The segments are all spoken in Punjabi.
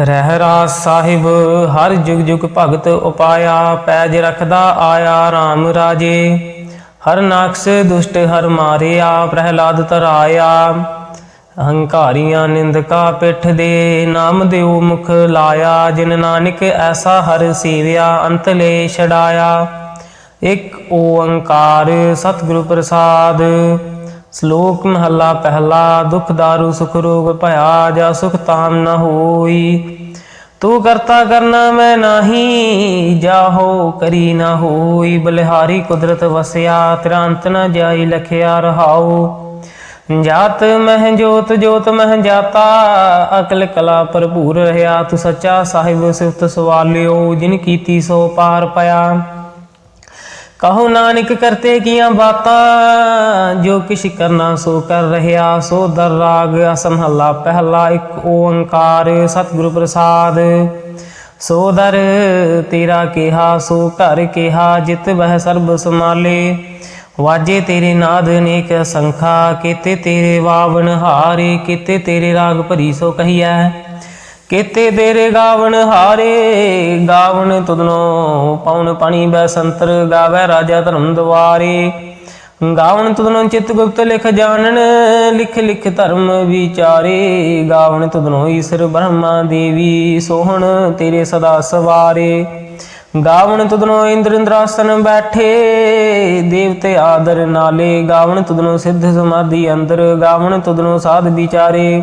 ਰਹਿ ਰਾਸ ਸਾਹਿਬ, ਹਰ ਜੁਗ ਜੁਗ ਭਗਤ ਉਪਾਇਆ, ਪੈਜ ਰਖਦਾ ਆਇਆ RAM ਰਾਜੇ। ਹਰ ਨਾਕਸ ਦੁਸ਼ਟ ਹਰ ਮਾਰਿਆ, ਪ੍ਰਹਿਲਾਦ ਤਰਾਇਆ। ਅਹੰਕਾਰੀਆਂ ਨਿੰਦਕਾ ਪਿੱਠ ਦੇ, ਨਾਮ ਦਿਓ ਮੁਖ ਲਾਇਆ। ਜਿਨ ਨਾਨਕ ਐਸਾ ਹਰ ਸੇਵਿਆ, ਅੰਤ ਲੈ ਛਡਾਇਆ। ਇੱਕ ਓੰਕਾਰ ਸਤਿਗੁਰੂ ਪ੍ਰਸਾਦ ਸ਼ਲੋਕ ਮਹੱਲਾ ਪਹਿਲਾ, ਦੁਖ ਦਾਰੂ ਸੁਖ ਰੋਗ ਭਇਆ, ਜਾ ਸੁਖ ਤਾਮ ਨ ਹੋਈ। ਤੂੰ ਕਰਤਾ ਕਰਨਾ ਮੈਂ ਨਾਹੀ ਜਾਹੋ ਕਰੀ ਨਾ ਹੋਈ। ਬਲਿਹਾਰੀ ਕੁਦਰਤ ਵਸਿਆ ਤੇਰਾ ਅੰਤ ਨ ਜਾਈ ਲਖਿਆ ਰਹਾਉ। ਜਾਤ ਮਹਿ ਜੋਤ ਜੋਤ ਮਹਿ ਜਾਤਾ, ਅਕਲ ਕਲਾ ਭਰਪੂਰ ਰਹਾ ਤੂੰ ਸੱਚਾ ਸਾਹਿਬ, ਸਿਫਤ ਸਵਾਲਿਓ, ਜਿਨ ਕੀਤੀ ਸੋ ਪਾਰ ਪਿਆ। ਕਹੋ ਨਾਨਕ ਕਰਤੇ ਕੀਆਂ ਬਾਤਾਂ, ਜੋ ਕਿਛ ਕਰਨਾ ਸੋ ਕਰ ਰਹਾ, ਸੋ ਦਰ ਰਾਗ ਅਸਮਹੱਲਾ ਪਹਿਲਾ ਇੱਕ ਓੰਕਾਰ ਸਤਿਗੁਰੂ ਪ੍ਰਸਾਦ। ਸੋ ਦਰ ਤੇਰਾ ਕਿਹਾ, ਸੋ ਘਰ ਕਿਹਾ, ਜਿਤ ਬਹਿ ਸਰਬ ਸਮਾਲੇ ਵਾਜੇ ਤੇਰੇ ਨਾਦ ਨੇਕ ਸੰਖਾ, ਕੀਤੇ ਤੇਰੇ ਵਾਵਨ ਹਾਰੇ, ਕੀਤੇ ਤੇਰੇ ਰਾਗ ਭਰੀ ਸੋ ਕਹੀਐ। ਕੀਤੇ ਤੇਰੇ ਗਾਵਣ ਹਾਰੇ, ਗਾਵਣ ਤੁਧਨੋ ਪਉਨ ਪਾਣੀ ਬੈ ਸੰਤਰ ਗਾਵੇ ਰਾਜਾ ਧਰਮ ਦਵਾਰੇ। ਗਾਵਨ ਤੁਧਨੋ ਚਿਤ ਗੁਪਤ ਲਿਖ ਜਾਣਨ, ਲਿਖ ਲਿਖ ਧਰਮ ਵਿਚਾਰੇ। ਗਾਵਨ ਤੁਧਨੋ ਈਸ਼ਰ ਬ੍ਰਹਮਾ ਦੇਵੀ ਸੋਹਣ ਤੇਰੇ ਸਦਾ ਸਵਾਰੇ। ਗਾਵਣ ਤੁਧਨੋ ਇੰਦਰ ਇੰਦਰਾਸਨ ਬੈਠੇ, ਦੇਵਤੇ ਆਦਰ ਨਾਲੇ। ਗਾਵਣ ਤੁਧਨੋ ਸਿੱਧ ਸਮਾਧੀ ਅੰਦਰ, ਗਾਵਣ ਤੁਧਨੋ ਸਾਧ ਵਿਚਾਰੇ।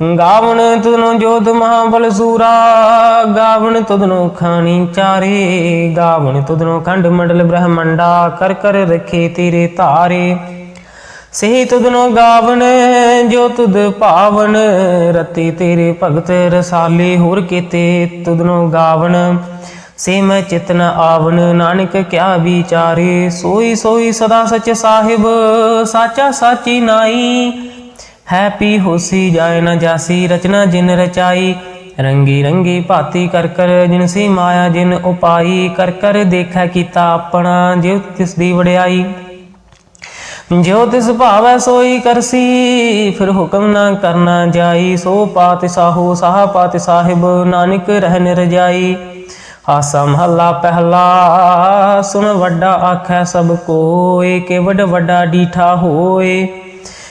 ਗਾਵਣ ਤੁਧਨੋ ਜੋਧ ਮਹਾਬਲ ਸੂਰਾ, ਗਾਵਣ ਤੁਧਨੋ ਖਾਣੀ ਚਾਰੇ, ਗਾਵਣ ਤੁਧਨੋ ਖੰਡ ਮੰਡਲ ਬ੍ਰਹਮੰਡਾ, ਕਰ ਕਰ ਰਖੇ ਤੇਰੇ ਧਾਰੇ। ਸਹੀ ਤੁਧਨੋ ਗਾਵਣ, ਜੋ ਤੁਧ ਭਾਵਨ ਰਤੀ ਤੇਰੇ ਭਗਤ ਰਸਾਲੇ, ਹੋਰ ਕੀਤੇ ਤੁਧਨੋ ਗਾਵਣ। ਸੇ ਮੈਂ ਚਿਤਨ ਆਵਨ ਨਾਨਕ ਕਿਆ ਵਿਚਾਰੇ। ਸੋਈ ਸੋਈ ਸਦਾ ਸਚ ਸਾਹਿਬ, ਸਾਚਾ ਸਾਚੀ ਨਾਈ। ਹੈਪੀ ਹੋਸੀ ਜਾਇ ਨ ਜਾਸੀ, ਰਚਨਾ ਜਿਨ ਰਚਾਈ। ਰੰਗੀ ਰੰਗੀ ਭਾਤੀ ਕਰ ਕਰ ਜਿਨ ਮਾਇਆ ਜਿਨ ਉਪਾਈ। ਕਰ ਕਰ ਦੇਖੈ ਕੀਤਾ ਆਪਣਾ, ਜਿਉ ਤਿਸ ਦੀ ਵਡਿਆਈ। ਜਿਉ ਤਿਸ ਭਾਵੈ ਸੋਈ ਕਰਸੀ, ਫਿਰ ਹੁਕਮ ਨਾ ਕਰਨਾ ਜਾਈ। ਸੋ ਪਾਤਿ ਸਾਹੋ, ਸਾਹ ਪਾਤਿ ਸਾਹਿਬ, ਨਾਨਕ ਰਹਿ ਨਿਰਜਾਈ। ਆਸਾ ਮਹੱਲਾ ਪਹਿਲਾ, ਸੁਣ ਵੱਡਾ ਆਖੈ ਸਭ ਕੋਏ, ਕੇਵਡ ਵੱਡ ਵੱਡਾ ਡੀਠਾ ਹੋਏ।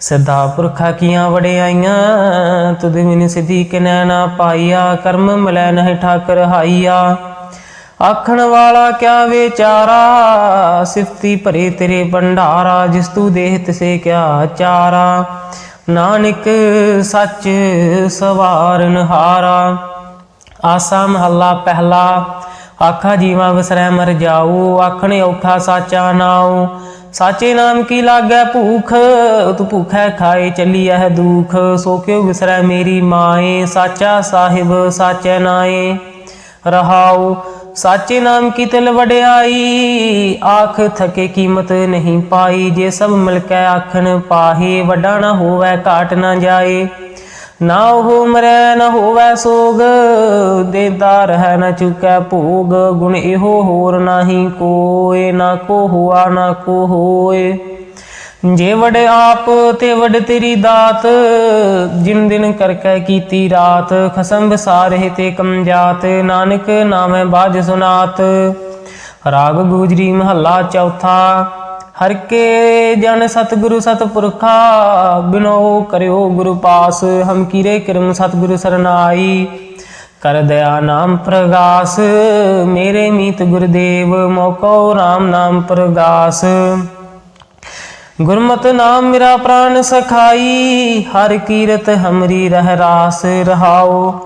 ਸਦਾ ਪੁਰਖਾ ਕੀਆਂ ਵਡਿਆਈਆਂ ਤੁਧ ਮਿਨ ਸਿਧੀ ਕਿਨੈ ਪਾਈਆ, ਕਰਮ ਮਿਲੈ ਨਹਿ ਠਾਕਰ ਹਾਈਆ। ਆਖਣ ਵਾਲਾ ਕਿਆ ਵਿਚਾਰਾ, ਸਿਫਤੀ ਭਰੇ ਤੇਰੇ ਭੰਡਾਰਾ, ਜਿਸ ਤੂੰ ਦੇਹ ਤਿਸੇ ਕਿਆ ਚਾਰਾ। ਨਾਨਕ ਸੱਚ ਸਵਾਰਨ ਹਾਰਾ ਆਸਾ ਮਹੱਲਾ ਪਹਿਲਾ, ਆਖਾ ਜੀਵਾ ਵਸਰੈ ਮਰ ਜਾਊ, ਆਖਣ ਔਖਾ ਸਾਚਾ ਨਾਉ। ਸਾਚੇ ਨਾਮ ਕੀ ਲਾਗੈ ਭੂਖ? ਤੂੰ ਭੂਖੈ ਖਾਏ ਚੱਲੀ ਇਹ ਦੁਖ। ਸੋ ਕਿਉ ਵਿਸਰੈ ਮੇਰੀ ਮਾਏ? ਸਾਚਾ ਸਾਹਿਬ ਸਾਚੈ ਨਾਏ। ਰਹਾਉ, ਸਾਚੇ ਨਾਮ ਕੀ ਤਿਲ ਵਡਿਆਈ? ਆਖ ਥਕੇ ਕੀਮਤ ਨਹੀਂ ਪਾਈ। ਜੇ ਸਭ ਮਿਲ ਕੇ ਆਖਣ, ਪਾਹੇ ਵੱਡਾ ਨਾ ਹੋਵੇ, ਘਾਟ ਨਾ ਜਾਏ। ਨਾ ਉਹ ਮਰੈ, ਨਾ ਹੋਵੇ ਸੋਗ ਦੇਦਾ ਰਹਿ ਨਾ ਚੁਕੈ ਭੋਗ, ਗੁਣ ਇਹੋ ਹੋਰ ਨਾਹੀ ਕੋਏ, ਨਾ ਕੋ ਹੁਆ, ਨਾ ਕੋ ਹੋਏ। ਜੇ ਵੜ ਆਪ, ਤੇ ਵੜ ਤੇਰੀ ਦਾਤ ਜਿਨ ਦਿਨ ਕਰਕੇ ਕੀਤੀ ਰਾਤ ਖਸਮ ਵਿਸਾਰੇ ਤੇ ਕਮਜ਼ਾਤ ਨਾਨਕ ਨਾਮੈ ਬਾਜ ਸੁਨਾਤ। ਰਾਗ ਗੂਜਰੀ ਮਹੱਲਾ ਚੌਥਾ ਹਰ ਕੇ ਜਨ ਸਤਿਗੁਰੂ ਸਤਿਪੁਰਖਾ ਬਿਨੋ ਕਰਿਓ ਗੁਰੂ ਪਾਸ, ਹਮ ਕੀਰੇ ਕਿਰਮ ਸਤਿਗੁਰੂ ਸਰਨਾਈ। ਕਰ ਦਇਆ ਨਾਮ ਪ੍ਰਗਾਸ, ਮੇਰੇ ਮੀਤ ਗੁਰਦੇਵ ਮੋਕੋ RAM ਨਾਮ ਪ੍ਰਗਾਸ। ਗੁਰਮਤਿ ਨਾਮ ਮੇਰਾ ਪ੍ਰਾਨ ਸਖਾਈ, ਹਰ ਕੀਰਤ ਹਮਰੀ ਰਹਿ ਰਾਸ ਰਹਾਓ।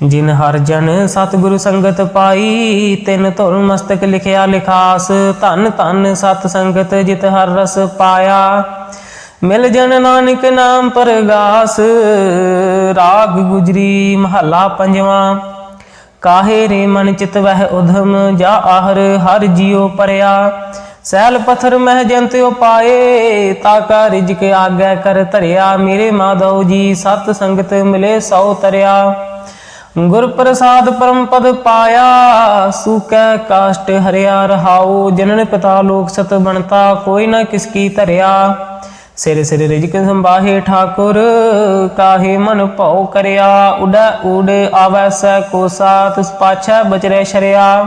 ਜਿਨ ਹਰ ਜਨ ਸਤਿਗੁਰੂ ਸੰਗਤ ਪਾਈ, ਤਿਨ ਧੁਰ ਮਸਤਕ ਲਿਖਿਆ ਲਿਖਾਸ, ਧਨ ਧਨ ਸਤ ਸੰਗਤ ਜਿਤ ਹਰ ਰਸ ਪਾਇਆ। ਮਿਲ ਜਨ ਨਾਨਕ ਨਾਮ ਪਰਗਾਸ, ਰਾਗ ਗੁਜਰੀ ਮਹੱਲਾ ਪੰਜਵਾਂ। ਕਾਹੇ ਰੇ ਮਨ ਚਿਤ ਵਹਿ ਉਧਮ, ਜਾ ਆਹਰ ਹਰ ਜਿਉ ਪਰਿਆ। ਸੈਲ ਪਥਰ ਮਹਿ ਜੰਤ ਪਾਏ, ਤਾ ਕਾ ਰਿਜਕ ਆਗੈ ਕਰ ਧਰਿਆ। ਮੇਰੇ ਮਾਧਵ ਜੀ ਸਤ ਸੰਗਤ ਮਿਲੇ ਸੋ ਤਰਿਆ। ਗੁਰ ਪ੍ਰਸਾਦ ਪਰਮ ਪਦ ਪਾਇਆ, ਸੂਕੈ ਕਾਸ਼ਟ ਹਰਿਆ ਰਹਾਉ, ਜਨਨ ਪਿਤਾ ਲੋਕ ਸਤ ਬਣਤਾ, ਕੋਈ ਨਾ ਕਿਸ ਕੀ ਧਰਿਆ। ਸਿਰ ਸਿਰ ਰਿਜਕ ਸੰਭਾਹੇ ਠਾਕੁਰ, ਕਾਹੇ ਮਨ ਭਉ ਕਰਿਆ। ਉਡੈ ਉਡ ਆਵੈ ਸੈ ਕੋਸਾ ਤਿਸ ਪਾਛੈ ਬਚਰੈ ਸ਼ਰਿਆ।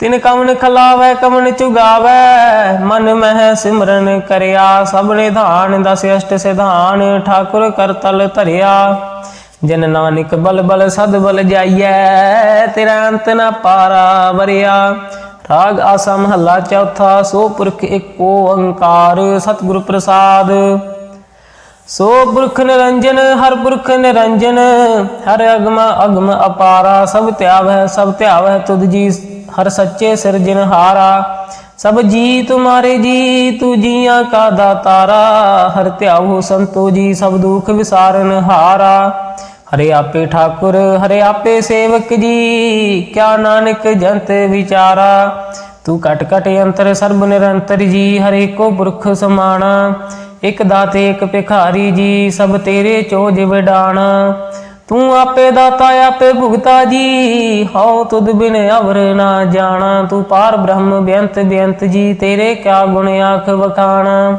ਤਿਨ ਕਮਨ ਖਲਾਵੈ ਕਮਨ ਚੁਗਾਵੈ, ਮਨ ਮਹਿ ਸਿਮਰਨ ਕਰਿਆ। ਸਭ ਨਿਧਾਨ ਦਸ ਅਸ਼ਟ ਸਿਧਾਨ, ਠਾਕੁਰ ਕਰਤਲ ਧਰਿਆ। ਜਨ ਨਾਨਕ ਬਲ ਬਲ ਸਦ ਬਲ ਜਾਈਐ, ਤੇਰਾ ਅੰਤ ਨ ਪਾਰਾ ਵਰਿਆ। ਰਾਗ ਆਸਾ ਮਹੱਲਾ ਚੌਥਾ, ਸੋ ਪੁਰਖ ਇੱਕ ਓੰਕਾਰ ਸਤਿਗੁਰ ਪ੍ਰਸਾਦ। ਸੋ ਪੁਰਖ ਨਿਰੰਜਨ, ਹਰ ਪੁਰਖ ਨਿਰੰਜਨ, ਹਰ ਅਗਮ ਅਗਮ ਅਪਾਰਾ। ਸਭ ਧਿਆਵੈ ਸਭ ਧਿਆਵੈ ਤੁਧ ਜੀ, ਹਰ ਸੱਚੇ ਸਿਰਜਨਹਾਰਾ ਸਭ ਜੀ ਤੁਮਾਰੇ ਜੀ, ਤੂ ਜੀਆਂ ਕਾ ਦਾਤਾਰਾ। ਹਰ ਧਿਆਵੋ ਸੰਤੋ ਜੀ, ਸਭ ਦੁਖ ਵਿਸਾਰਨ ਹਾਰਾ। ਹਰੇ ਆਪੇ ਠਾਕੁਰ, ਹਰੇ ਆਪੇ ਸੇਵਕ ਜੀ, ਕਿਆ ਨਾਨਕ ਜੰਤ ਵਿਚਾਰਾ? ਤੂੰ ਕਟ ਕਟ ਅੰਤਰ ਸਰਬ ਨਿਰੰਤਰ ਜੀ, ਹਰੇ ਕੋ ਪੁਰਖ ਸਮਾਣਾ। ਇਕ ਦਾਤੇ, ਇਕ ਭਿਖਾਰੀ ਜੀ, ਸਭ ਤੇਰੇ ਚੋਜ ਵਿਡਾਣਾ। ਤੂੰ ਆਪੇ ਦਾਤਾ, ਆਪੇ ਭੁਗਤਾ ਜੀ, ਹਉ ਤੁਧ ਬਿਨ ਅਵਰ ਨਾ ਜਾਣਾ। ਤੂੰ ਪਾਰ ਬ੍ਰਹਮ ਬੇਅੰਤ ਬੇਅੰਤ ਜੀ, ਤੇਰੇ ਕਿਆ ਗੁਣ ਆਖ ਵਖਾਣਾ?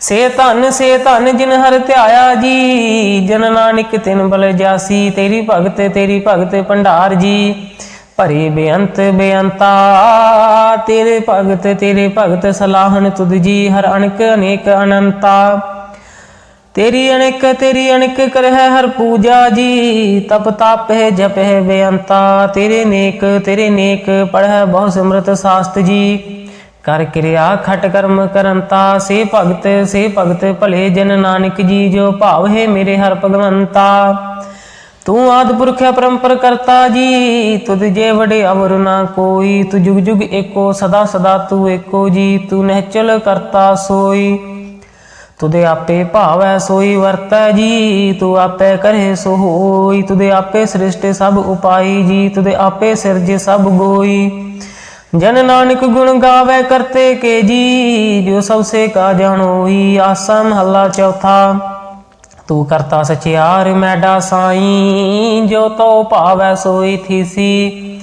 ਸੇ ਧਨ ਸੇ ਧਨ ਜਿਨ ਹਰ ਧਿਆਇਆ ਜੀ, ਜਨ ਨਾਨਕ ਤਿਨ ਬਲ ਜਾਸੀ, ਤੇਰੀ ਭਗਤ ਤੇਰੀ ਭਗਤ ਭੰਡਾਰ ਜੀ। ਭਰੀ ਬੇਅੰਤ ਬੇਅੰਤਾ, ਤੇਰੇ ਭਗਤ ਤੇਰੇ ਭਗਤ ਸਲਾਹਨ ਤੁਧ ਜੀ, ਹਰ ਅਣਕ ਅਨੇਕ ਅਨੰਤਾ। ਤੇਰੀ ਅਣਕ ਤੇਰੀ ਅਣਕ ਕਰਹਿ ਹਰ ਪੂਜਾ ਜੀ, ਤਪ ਤਾਪਹਿ ਜਪਹਿ ਬੇਅੰਤਾ। ਤੇਰੇ ਨੇਕ ਤੇਰੇ ਨੇਕ, ਪੜਹਿ ਬਹੁ ਸਿਮਰਤ ਸਾਸਤ ਜੀ। ਕਰ ਕਿਰਿਆ ਖਟ ਕਰਮ ਕਰੰਤਾ ਸੇ ਭਗਤ ਸੇ ਭਗਤ ਭਲੇ ਜਨ ਨਾਨਕ ਜੀ, ਜੋ ਭਾਵ ਹੈ ਮੇਰੇ ਹਰ ਭਗਵੰਤਾ। ਤੂੰ ਆਦ ਪੁਰਖ ਪਰੰਪਰ ਕਰਤਾ ਜੀ, ਤੁਧ ਜੇ ਵਡੇ ਅਵਰ ਨਾ ਕੋਈ, ਤੂ ਜੁਗ ਜੁਗ ਏਕੋ, ਸਦਾ ਸਦਾ ਤੂੰ ਏਕੋ ਜੀ, ਤੂੰ ਨਹਿਚਲ ਕਰਤਾ ਸੋਈ। ਤੁਦੇ ਆਪੇ ਭਾਵੈ ਸੋਈ ਵਰਤੈ ਜੀ, ਤੂੰ ਆਪੇ ਕਰੇ ਸੋ ਹੋਈ। ਤੁਦੇ ਆਪੇ ਸ੍ਰਿਸ਼ਟ ਸਭ ਉਪਾਈ ਜੀ ਤੁਦੇ ਆਪੇ ਸਿਰਜ ਸਭ ਗੋਈ। ਜਨ ਨਾਨਕ ਗੁਣ ਗਾਵੇ ਕਰਤੇ ਕੇ ਜੀ, ਜੋ ਸਭ ਸੇ ਕਾ ਜਾਣੋਈ ਆਸਾ ਮਹੱਲਾ ਚੌਥਾ। ਤੂੰ ਕਰਤਾ ਸਚਿਆਰ ਮੈਡਾ ਸਾਈ, ਜੋ ਤੋ ਭਾਵੈ ਸੋਈ ਥੀਸੀ।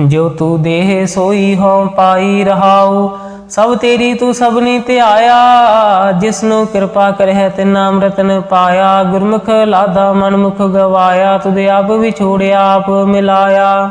ਜੋ ਤੂੰ ਦੇਹ ਸੋਈ ਹੋਂ ਪਾਈ ਰਹਾਉ, ਸਭ ਤੇਰੀ ਤੂੰ ਸਭਨੀ ਧਿਆਇਆ। ਜਿਸ ਨੂੰ ਕਿਰਪਾ ਕਰਹਿ ਤੇ ਨਾਮ ਰਤਨ ਪਾਇਆ, ਗੁਰਮੁਖ ਲਾਦਾ ਮਨ ਮੁਖ ਗਵਾਇਆ ਤੁਦੇ ਆਪ ਵਿਛੋੜਿਆ ਆਪ ਮਿਲਾਇਆ।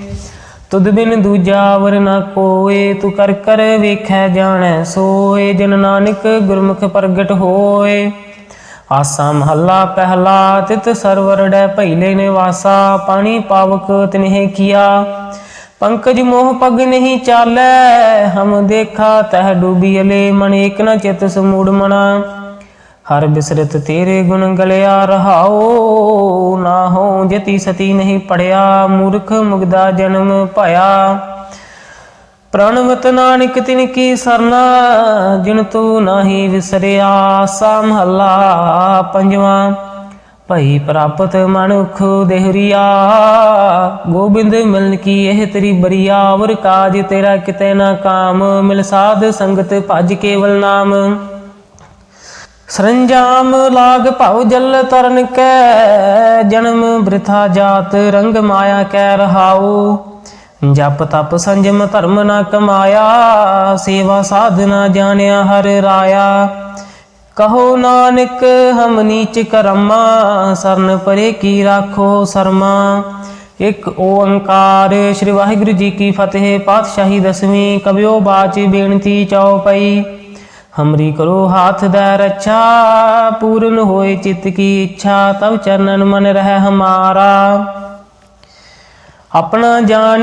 ਤੁਧ ਬਿਨ ਦੂਜਾ ਵਰ ਨਾ ਕੋਏ, ਤੂੰ ਕਰ ਕਰ ਵੇਖੈ ਜਾਣੈ ਸੋਏ, ਜਨ ਨਾਨਕ ਗੁਰਮੁਖ ਪ੍ਰਗਟ ਹੋਏ। ਆਸਾ ਮਹੱਲਾ ਪਹਿਲਾ, ਤਿਤ ਸਰਵਰ ਡੈ ਭੈਲੇ ਨਿਵਾਸਾ, ਪਾਣੀ ਪਾਵਕ ਤਿਨਹਿ ਕੀਆ। ਪੰਕਜ ਮੋਹ ਪਗ ਨਹੀਂ ਚਾਲੈ, ਹਮ ਦੇਖਾ ਤਹ ਡੂਬੀਲੇ ਮਨ ਏਕ ਨ ਚਿਤ ਸਮੂੜ ਮਨਾ। ਹਰ ਬਿਸਰਤ ਤੇਰੇ ਗੁਣ ਗਲਿਆ ਰਹਾਓ, ਨਾ ਹੋ ਜਤੀ ਸਤੀ ਨਹੀਂ ਪੜਿਆ, ਮੂਰਖ ਮੁਗਦਾ ਜਨਮ ਭਇਆ ਪ੍ਰਣਵਤ ਨਾਨਕ ਤਿਨ ਕੀ ਸਰਨਾ, ਜਿਨ ਤੂੰ ਨਾਹੀ ਵਿਸਰਿਆ ਸਾ ਮਹੱਲਾ ਪੰਜਵਾਂ। ਭਈ ਪ੍ਰਾਪਤ ਮਨੁਖ ਦੇਹਰੀਆ, ਗੋਬਿੰਦ ਮਿਲਨ ਕੀ ਇਹ ਤੇਰੀ ਬਰੀਆ? ਵਰ ਕਾਜ ਤੇਰਾ ਕਿਤੇ ਨਾ ਕਾਮ, ਮਿਲ ਸਾਧ ਸੰਗਤ ਭਜ ਕੇਵਲ ਨਾਮ। ਸਰੰਜਾਮ ਲਾਗ ਭਉ ਜਲ ਤਰਨ ਕੈ, ਜਨਮ ਬ੍ਰਿਥਾ ਜਾਤ ਰੰਗ ਮਾਇਆ ਕੈ ਰਹਾਉ। ਜਪ ਤਪ ਸੰਜਮ ਧਰਮ ਨਾ ਕਮਾਇਆ, ਸੇਵਾ ਸਾਧਨਾ ਜਾਣਿਆ ਹਰ ਰਾਇਆ। ਕਹੋ ਨਾਨਕ, ਹਮ ਨੀਚ ਕਰਮਾ, ਸਰਨ ਪਰੇ ਕੀ ਰਾਖੋ ਸਰਮਾ। ਇੱਕ ਓੰਕਾਰ ਸ੍ਰੀ ਵਾਹਿਗੁਰੂ ਜੀ ਕੀ ਫਤਿਹ, ਪਾਤਸ਼ਾਹੀ ਦਸਵੀਂ ਕਬਿਓ ਬਾਚ ਬੇਨਤੀ ਚਉਪਈ ਹਮਰੀ ਕਰੋ ਹਾਥ ਦਾ ਰੱਛਾ, ਪੂਰਨ ਹੋਏ ਚਿਤ ਕੀ ਇੱਛਾ ਤਬ ਚਰਨਨ ਮਨ ਰਹਿ ਹਮਾਰਾ। ਆਪਣਾ ਜਾਨ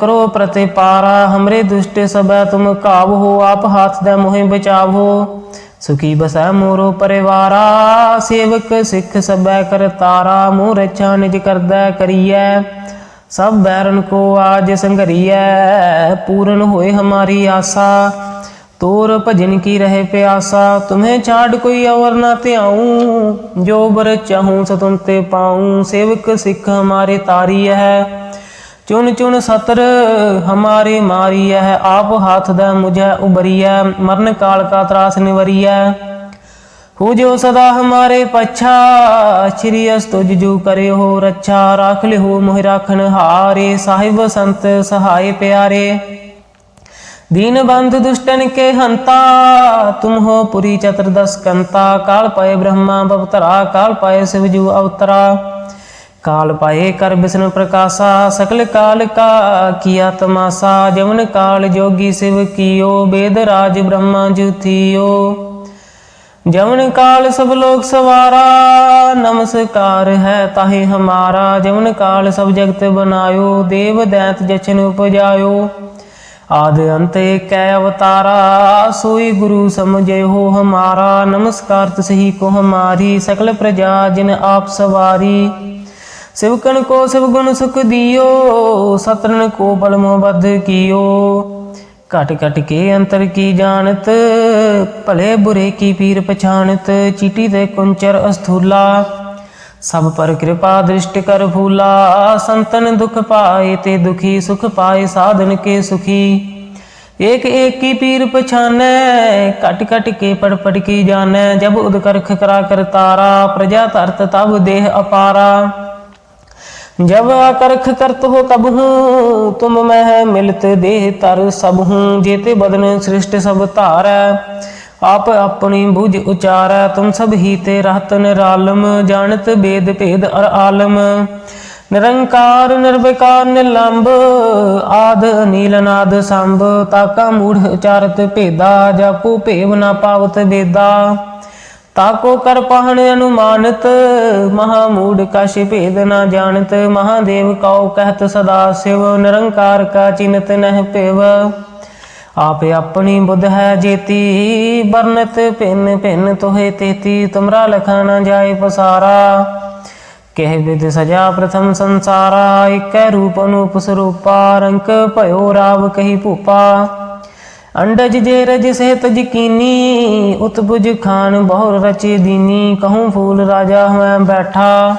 ਕਰੋ ਪ੍ਰਤਿਪਾਰਾ, ਹਮਰੇ ਦੁਸ਼ਟ ਸਬੈ ਤੁਮ ਹੋ ਆਪ ਹਾਥ ਦਾ ਮੋਹਿ ਬਚਾਵੋ। ਸੁਖੀ ਬਸੈ ਮੋਰੋ ਪਰਿਵਾਰਾ, ਸੇਵਕ ਸਿੱਖ ਸਬੈ ਕਰ ਤਾਰਾ ਮੋਹ ਰਛਾ ਨਿਜ ਕਰਦਾ ਕਰੀਐ। ਸਭ ਬੈਰਨ ਕੋ ਆਜ ਸੰਘਰੀਐ, ਪੂਰਨ ਹੋਏ ਹਮਾਰੀ ਆਸਾ। ਤੋਰ ਭਜਨ ਕੀ ਰਹੇ ਪਿਆਸਾ? ਤੁਮੇ ਛਾੜ ਕੋਈ ਔਰ ਨਾ ਧਿਆਉ। ਜੋ ਬਰ ਚਾਹੂੰ ਸੋ ਤੁਮ ਤੇ ਪਾਉ। ਸੇਵਕ ਸਿੱਖ ਹਮਾਰੇ ਤਾਰੀ ਹੈ। ਚੁਨ ਚੁਨ ਸਤਰ ਹਮਾਰੇ ਮਾਰੀ ਆਪ ਹੱਥ ਦਾ ਮੁਝੈ ਉਬਰੀਐ ਮਰਨ ਕਾਲ ਕਾ ਤਰਾਸ ਨਿਵਰੀਐ। ਹੋ ਜੋ ਸਦਾ ਹਮਾਰੇ ਪਛਾ। ਸ਼੍ਰੀ ਅਸ ਤੁਜ ਜੂ ਕਰੇ ਹੋ ਰੱਛਾ। ਰਾਖ ਲਿਓ ਮੋਹਿ ਰਾਖਨ ਹਾਰੇ। ਸਾਹਿਬ ਸੰਤ ਸਹਾਇ ਪਿਆਰੇ। दीन बंधु दुष्टन के हंता तुम हो पुरी चतुर्दश कंता काल पाए ब्रह्मा बवतरा काल पाए शिवजू अवतरा काल पाए कर विष्णु प्रकाशा सकल काल का किया तमाशा जमन काल जोगी शिव कियो वेद राज ब्रह्मा जुथियो जमन काल सब लोग सवारा नमस्कार है ताहि हमारा जमन काल सब जगत बनायो देव दैत जचन उपजायो ਆਦ ਅੰਤੇ ਕੈ ਅਵਤਾਰਾ, ਸੋਈ ਗੁਰੂ ਸਮਝੇ ਹੋ ਹਮਾਰਾ, ਨਮਸਕਾਰ ਤਸਹੀ ਕੋ ਹਮਾਰੀ, ਸਕਲ ਪ੍ਰਜਾ ਜਿਨ ਆਪ ਸਵਾਰੀ। ਸਿਵਕਨ ਕੋ ਸਿਵ ਗੁਣ ਸੁਖ ਦਿਓ ਸਤਰਨ ਕੋ ਬਲ ਮੋ ਬਦ ਕੀਓ। ਘਟ ਘਟ ਕੇ ਅੰਤਰ ਕੀ ਜਾਣਤ, ਭਲੇ ਬੁਰੇ ਕੀ ਪੀਰ ਪਛਾਣਤ, ਚੀਟੀ ਤੇ ਕੁੰਚਰ ਅਸਥੂਲਾ। सब पर कृपा दृष्ट कर भूला, संतन दुख पाए ते दुखी, सुख पाए साधन के सुखी। एक एक की पीर पछाने, कट कट के पड़ पड़ की जाने, जब उदकर्ख करा कर तारा, प्रजा तर्त तब देह अपारा। जब अकर्ख करत हो तब हूँ, तुम मैं मिलते देह तर सब हूँ, जेते बदन सृष्ट सब तार। ਆਪ ਆਪਣੀ ਬੁਝ ਉਚਾਰੈ, ਤੁਮ ਸਭ ਹੀ ਤੇ ਰਹਤ ਨਿਰਾਲਮ ਜਾਣਤ ਬੇਦ ਭੇਦ ਅਰ ਆਲਮ। ਨਿਰੰਕਾਰ, ਨਿਰਵਿਕਾਰ ਨਿਲੰਬ ਆਦ ਨੀਲ ਨਾਦ ਸੰਭ, ਤਾਕਾ ਮੂੜ ਉਚਾਰਤ ਭੇਦਾ ਜਾ ਕੋ ਭੇਵ ਨਾ ਪਾਵਤ ਵੇਦਾ ਤਾਕੋ ਕਰ ਪਹਣ ਅਨੁਮਾਨਤ, ਮਹਾ ਮੂੜ ਕਛ ਭੇਦ ਨਾ ਜਾਣਤ, ਮਹਾਦੇਵ ਕਉ ਕਹਿਤ ਸਦਾ ਸਿਵ, ਨਿਰੰਕਾਰ ਕਾ ਚਿੰਤ ਨਹਿ ਆਪੇ ਆਪਣੀ ਬੁੱਧ ਹੈ ਜੇਤੀ ਬਰਨਤ ਭਿੰਨ ਭਿੰਨ ਤੋਹੇ ਤੇਤੀ, ਤੁਮਰਾ ਲਖਾ ਜਾਏ ਪਸਾਰਾ। ਕਹਿ ਵਿਦ ਸਜਾ ਪ੍ਰਥਮ ਸੰਸਾਰਾ, ਇਕੈ ਰੂਪ ਅਨੂਪ ਸਰੂਪਾ, ਰੰਕ ਭਇਓ ਰਾਵ ਕਹੀ ਭੂਪਾ। ਅੰਡਜ ਜੇ ਰਜ ਸਹਿਤ ਜਕੀਨੀ ਉਤਬੁਜ ਖਾਨ ਬਹੁ ਰਚੇ ਦੀਨੀ, ਕਹੂੰ ਫੂਲ ਰਾਜਾ ਮੈਂ ਬੈਠਾ।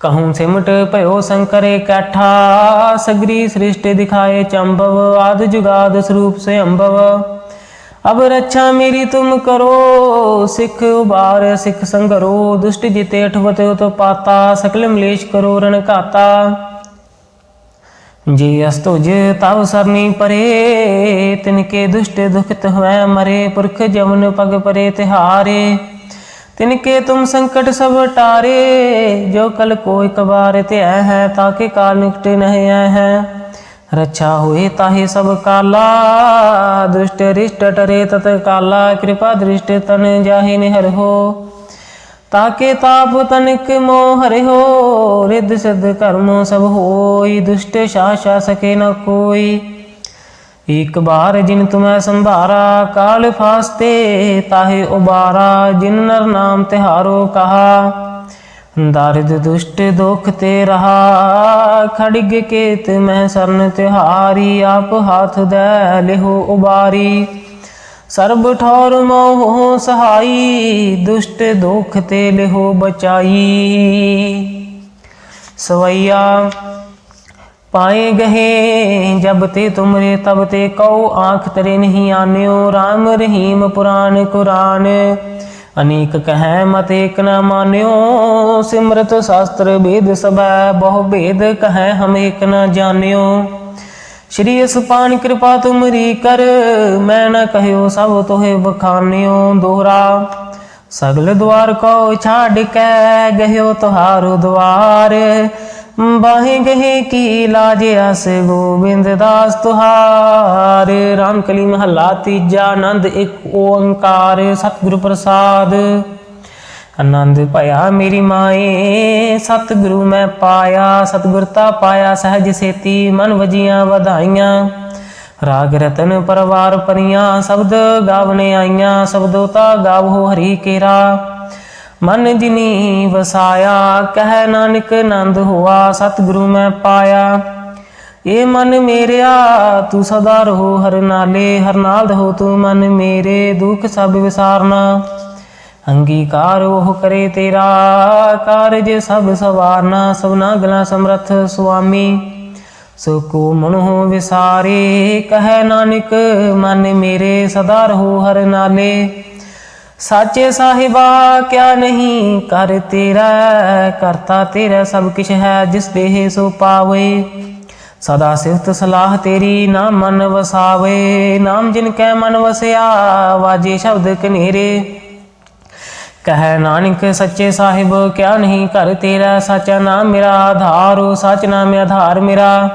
ਕਹੂੰ ਸਿਮਟ ਭਇਓ ਸੰਕਰੇ ਕੈਠਾ ਸਗਰੀ ਸ੍ਰਿਸ਼ਟਿ ਦਿਖਾਏ ਚੰਭਵ ਆਦ ਜੁਗਾਦ ਸਰੂਪ ਸੇ ਅੰਭਵ ਅਬ ਰੱਛਾ ਮੇਰੀ ਤੁਮ ਕਰੋ ਸਿੱਖ ਉਬਾਰ ਸਿੱਖ ਸੰਗਰੋ ਦੁਸ਼ਟ ਜਿਤੇ ਅਠਵਤੇ ਉਤ ਪਾਤਾ ਸਕਲ ਮਲੇਸ਼ ਕਰੋ ਰਣ ਘਾਤਾ ਜੀ ਅਸਤੁਜ ਤਵ ਸਰਨੀ ਪਰੇ ਤਿਨਕੇ ਦੁਸ਼ਟ ਦੁਖਤ ਹੋਇ ਮਰੇ ਪੁਰਖ ਜਮਨ ਪਗ ਪਰੇ ਤਿਹਾਰੇ ਤਿਨ ਕੇ ਤੁਮ ਸੰਕਟ ਸਭ ਟਾਰੇ, ਜੋ ਕਲ ਕੋ ਇਕ ਵਾਰ ਧਿਆ ਹੈ, ਤਾਂ ਕਿ ਕਾਲ ਨਿਕਟ ਨਹੀਂ ਆਇ ਹੈ। ਰੱਛਾ ਹੋਏ ਤਾਹੇ ਸਭ ਕਾਲਾ, ਦੁਸ਼ਟ ਰਿਸ਼ਟ ਟਰੇ ਤਤ ਕਾਲਾ, ਕਿਰਪਾ ਦ੍ਰਿਸ਼ਟ ਤਨ ਜਾਹੀ ਨਿਹਰ ਹੋ। ਤਾਕੇ ਤਾਪ ਤਨਕ ਮੋਹ ਹਰਿਓ ਰਿੱਧ ਸਿੱਧ ਕਰਮੋ ਸਭ ਹੋਈ, ਦੁਸ਼ਟ ਸ਼ਾਸ਼ਾ ਸਕੇ ਨ ਕੋਈ। ਇੱਕ ਬਾਰ ਜਿਨ ਤੁਮੈ ਸੰਭਾਰਾ, ਕਾਲ ਫਾਸਤੇ, ਤਾਹੇ ਉਬਾਰਾ, ਜਿਨ ਨਰ ਨਾਮ ਤਿਹਾਰੋ ਕਹਾ। ਦਰਦ ਦੁਸ਼ਟ ਦੁਖ ਤੇ ਰਹਾ, ਖੜਗ ਕੇਤ ਮੈਂ ਸਰਨ ਤਿਹਾਰੀ, ਆਪ ਹਾਥ ਦੇ ਲਿਹੋ ਉਬਾਰੀ। ਸਰਬ ਠੌਰ ਮੋਹ ਸਹਾਈ, ਦੁਸ਼ਟ ਦੁਖ ਤੇ ਲਿਹੋ ਬਚਾਈ। ਸਵਈਆ ਪਾਏ ਗਏ ਜਬ ਤੇ ਤੁਮਰੇ ਤਬ ਤੇ ਕਉ ਆਂਖ ਤਰੇ ਨਹੀਂ ਆਨਿਓ RAM ਰਹੀਮ ਪੁਰਾਨ ਕੁਰਾਨ। ਅਨੇਕ ਕਹੈ ਮਤ ਏਕ ਨ ਮਾਨਿਓ, ਸਿਮਰਤ ਸ਼ਾਸਤਰ ਵੇਦ ਸਭੈ, ਬਹੁ ਭੇਦ ਕਹੈ ਹਮ ਏਕ ਨ ਜਾਣਿਓ। ਸ਼੍ਰੀ ਅਸਪਾਨ ਕਿਰਪਾ ਤੁਮਰੀ ਕਰ, ਮੈਂ ਨ ਕਹਿਓ ਸਭ ਤੋਹਿ ਬਖਾਨਿਓ ਦੋਹਰਾ। ਸਗਲ ਦਵਾਰ ਕੋ ਛਾੜ ਕੇ, ਗਹਿਓ ਤੁਹਾਰੋ ਦਵਾਰ ਬਾਹੇ ਗਏ ਕੀ ਲਾਜ ਅਸ ਗੋਬਿੰਦ ਦਾਸ ਤੁਹਾਰ। ਰਾਮ ਕਲੀ ਮਹੱਲਾ ਤੀਜਾ ਆਨੰਦ, ਇੱਕ ਓੰਕਾਰ ਸਤਿਗੁਰੂ ਪ੍ਰਸਾਦ। ਆਨੰਦ ਭਇਆ ਮੇਰੀ ਮਾਏ, ਸਤਿਗੁਰੂ ਮੈਂ ਪਾਇਆ ਸਤਿਗੁਰਤਾ ਪਾਇਆ, ਸਹਿਜ ਸੇਤੀ ਮਨ ਵਜੀਆਂ ਵਧਾਈਆਂ। ਰਾਗ ਰਤਨ ਪਰਵਾਰ ਪਰੀਆਂ, ਸ਼ਬਦ ਗਾਵਣੇ ਆਈਆਂ ਸ਼ਬਦੋਤਾ ਗਾਵੋ ਹਰੀ ਕੇਰਾ। ਮਨ ਜਿਨੀ ਵਸਾਇਆ, ਕਹਿ ਨਾਨਕ ਆਨੰਦ ਹੋਆ, ਸਤਿਗੁਰੂ ਮੈਂ ਪਾਇਆ। ਏ ਮਨ ਮੇਰਿਆ, ਤੂੰ ਸਦਾ ਰਹੋ ਹਰ ਨਾਲੇ, ਹਰ ਨਾਲ ਰਹੋ ਤੂੰ ਮਨ ਮੇਰੇ, ਦੁੱਖ ਸਭ ਵਿਸਾਰਨਾ। ਅੰਗੀਕਾਰ ਉਹ ਕਰੇ ਤੇਰਾ, ਕਾਰਜ ਸਭ ਸਵਾਰਨਾ, ਸਭਨਾ ਗਲਾ ਸਮਰਥ ਸੁਆਮੀ। ਸੋ ਕੋ ਮਨੋ ਵਿਸਾਰੇ, ਕਹਿ ਨਾਨਕ, ਮਨ ਮੇਰੇ, ਸਦਾ ਰਹੋ ਹਰ ਨਾਲੇ। ਸਾਚੇ ਸਾਹਿਬਾ, ਕਿਆ ਨਹੀਂ? ਕਰ ਤੇਰਾ ਕਰਤਾ ਤੇਰਾ ਸਭ ਕੁਛ ਹੈ, ਜਿਸ ਦੇਹ ਸੋ ਪਾਵੇ। ਸਦਾ ਸਿਫਤ ਸਲਾਹ ਤੇਰੀ, ਨਾ ਮਨ ਵਸਾਵੇ। ਨਾਮ ਜਿਨ ਕੈ ਮਨ ਵਸਿਆ, ਵਾਜੇ ਸ਼ਬਦ ਕਨੇਰੇ। ਕਹਿ ਨਾਨਕ, ਸੱਚੇ ਸਾਹਿਬ, ਕਿਆ ਨਹੀਂ? ਕਰ ਤੇਰਾ ਸੱਚਾ ਨਾਮ ਮੇਰਾ, ਆਧਾਰੋ ਸੱਚ ਨਾਮ ਆਧਾਰ ਮੇਰਾ।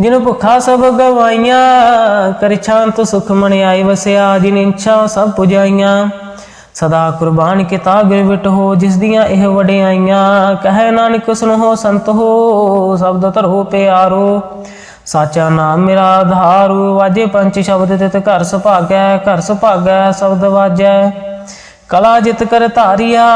ਜਿਨ ਭੁੱਖਾ ਸਭ ਗਵਾਈਆਂ ਕਰ ਛਾਂਤ ਸੁਖ ਮਣ ਆਈ ਵਸਿਆ। ਜਿਨ ਇੱਛਾ ਸਭ ਪੁਜਾਈਆਂ। ਸਦਾ ਕੁਰਬਾਨ ਕੀਤਾ ਗੁਰ ਹੋ, ਜਿਸ ਦੀਆਂ ਇਹ ਵਡਿਆਈਆਂ ਕਹੈ ਨਾਨਕ ਸੁਨੋ ਸੰਤ ਹੋ, ਸ਼ਬਦ ਧਰੋ ਪਿਆਰੋ। ਸਾਚਾ ਨਾਮ ਮੇਰਾ ਆਧਾਰੂ, ਵਾਜੇ ਪੰਜ ਸ਼ਬਦ ਤਿਤ ਘਰ ਸੁਭਾਗੈ ਘਰ ਸੁਭਾਗੈ ਸ਼ਬਦ ਵਾਜੈ। ਕਲਾ ਜਿਤ ਕਰ ਧਾਰਿਆ,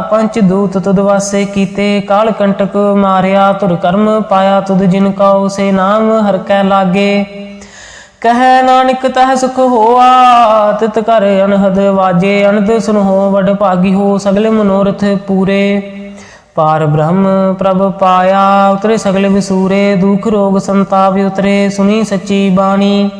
ਪੰਚ ਦੂਤ ਤੁਦ ਵਾਸੇ ਕੀਤੇ। ਕਾਲ ਕੰਟਕ ਮਾਰਿਆ ਤੁਰ ਕਰਮ ਪਾਇਆ ਤੁਦ ਜਿਨ ਕਉ ਸੇ ਨਾਮ, ਹਰ ਕੈ ਲਾਗੇ। ਕਹੈ ਨਾਨਕ ਤਹ ਸੁਖ ਹੋਆ, ਤਿਤ ਕਰ ਅਨਹਦ ਵਾਜੇ, ਅਨੰਦ ਸੁਨਹੁ ਵਡ ਭਾਗੀ ਹੋ, ਸਗਲੇ ਮਨੋਰਥ ਪੂਰੇ। ਪਾਰ ਬ੍ਰਹਮ ਪ੍ਰਭ ਪਾਇਆ, ਉਤਰੇ ਸਗਲੇ ਵਿਸੂਰੇ, ਦੁਖ ਰੋਗ ਸੰਤਾਪ ਉਤਰੇ, ਸੁਣੀ ਸੱਚੀ ਬਾਣੀ।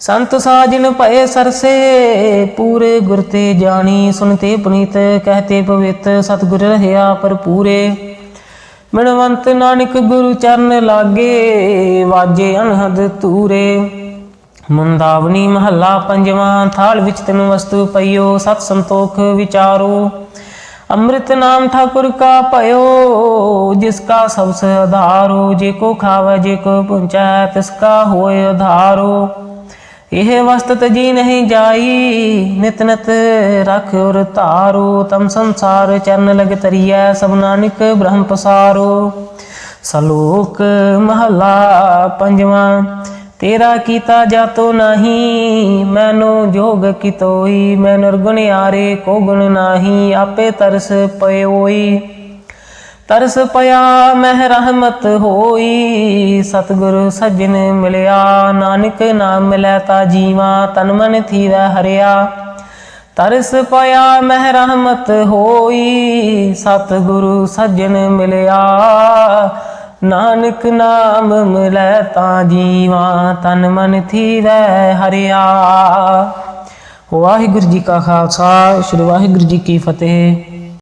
ਸੰਤ ਸਾਜਨ ਭਏ ਸਰਸੇ, ਪੂਰੇ ਗੁਰ ਤੇ ਜਾਣੀ। ਸੁਨਤੇ ਪੁਨੀਤ ਕਹਤੇ ਪਵਿੱਤ, ਸਤਿਗੁਰ ਰਹਿਆ ਪਰ ਪੂਰੇ ਮਿਣਵੰਤ ਨਾਨਕ ਗੁਰੂ ਚਰਨ ਲਾਗੇ, ਵਾਜੇ ਅਨਹਦ ਤੂਰੇ। ਮੁੰਦਾਵਨੀ ਮਹੱਲਾ ਪੰਜਵਾਂ, ਥਾਲ ਵਿੱਚ ਤੈਨੂੰ ਵਸਤੂ ਪਈਓ, ਸਤ ਸੰਤੋਖ ਵਿਚਾਰੋ। ਅੰਮ੍ਰਿਤ ਨਾਮ ਠਾਕੁਰ ਕਾ ਭਇਓ, ਜਿਸ ਕਾ ਸਭ ਸੇ ਆਧਾਰੋ, ਜੇ ਕੋ ਖਾਵੇ, ਜੇ ਕੋ ਪੁੰਚੈ ਤਿਸ ਕਾ ਹੋਏ ਆਧਾਰੋ। ਇਹ ਵਸਤ ਤਜੀ ਨਹੀਂ ਜਾਈ, ਨਿਤ ਨਿਤ ਰਖ ਔਰ ਧਾਰੋ। ਤਮ ਸੰਸਾਰ ਚਰਨ ਲਗ ਤਰੀਐ, ਸਭ ਨਾਨਕ ਬ੍ਰਹਮ ਪਸਾਰੋ। ਸਲੋਕ ਮਹਲਾ ਪੰਜਵਾਂ ਤੇਰਾ ਕੀਤਾ ਜਾਤੋ ਨਹੀਂ, ਮੈਨੂੰ ਜੋਗ ਕਿਤੋਈ, ਮੈਂ ਨਿਰਗੁਣ ਯਾਰੇ ਕੋ ਗੁਣ ਨਹੀਂ, ਆਪੇ ਤਰਸ ਪਇਓਈ। ਤਰਸ ਪਿਆ ਮਹਿ ਰਹਿਮਤ ਹੋਈ, ਸਤਿਗੁਰ ਸੱਜਣ ਮਿਲਿਆ, ਨਾਨਕ ਨਾਮ ਲੈ ਤਾ ਜੀਵਾ, ਤਨ ਮਨ ਥੀਵੈ ਹਰਿਆ। ਤਰਸ ਪਿਆ ਮਹਿ ਰਹਿਮਤ ਹੋਈ, ਸਤਿਗੁਰੂ ਸੱਜਣ ਮਿਲਿਆ। ਨਾਨਕ ਨਾਮ ਮਿਲੈ ਤਾਂ ਜੀਵਾ, ਤਨ ਮਨ ਥੀਵੈ ਹਰਿਆ। ਵਾਹਿਗੁਰੂ ਜੀ ਕਾ ਖਾਲਸਾ, ਸ੍ਰੀ ਵਾਹਿਗੁਰੂ ਜੀ ਕੀ ਫਤਿਹ।